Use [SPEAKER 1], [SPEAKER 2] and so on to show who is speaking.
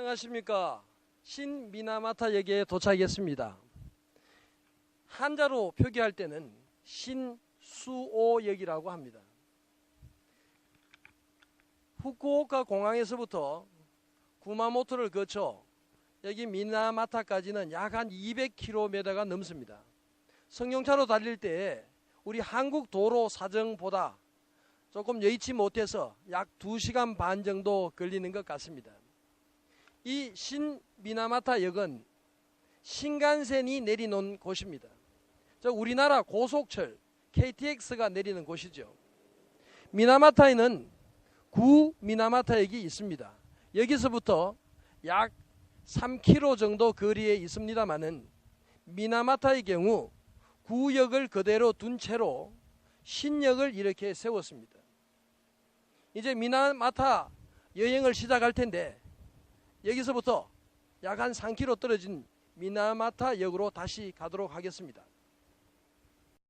[SPEAKER 1] 안녕하십니까. 신미나마타 역에 도착했습니다. 한자로 표기할 때는 신수오역이라고 합니다. 후쿠오카 공항에서부터 구마모토를 거쳐 여기 미나마타까지는 약 한 200km가 넘습니다. 승용차로 달릴 때 우리 한국 도로 사정보다 조금 여의치 못해서 약 2시간 반 정도 걸리는 것 같습니다. 이 신미나마타 역은 신간센이 내리놓은 곳입니다. 저 우리나라 고속철 KTX가 내리는 곳이죠. 미나마타에는 구 미나마타역이 있습니다. 여기서부터 약 3km 정도 거리에 있습니다만은 미나마타의 경우 구역을 그대로 둔 채로 신역을 이렇게 세웠습니다. 이제 미나마타 여행을 시작할 텐데 여기서부터 약 한 3km 떨어진 미나마타 역으로 다시 가도록 하겠습니다.